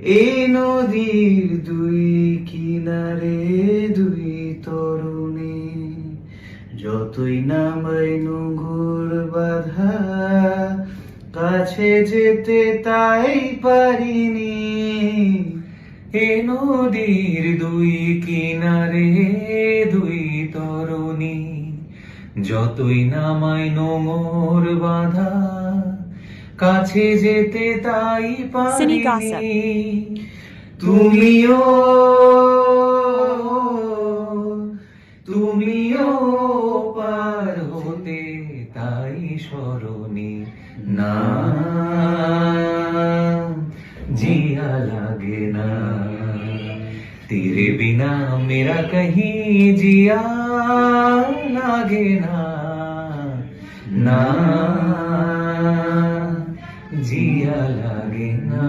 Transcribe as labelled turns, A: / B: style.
A: এই নদীর দুই কিনারে দুই তরুণী, যতই নামাই নোঙর বাধা, কাছে যেতে তাই পারিনি। এ নদীর দুই কিনারে দুই তরুণী, যতই নামাই নোঙর বাধা কাছে যেতে তাই পারিনি। তুমিও তুমিও পার হতে তাই স্মরণে না। জিয়া লাগে না। তেরে বিনা মেরা কহি জিয়া লাগে না। না। জিয়া লাগে না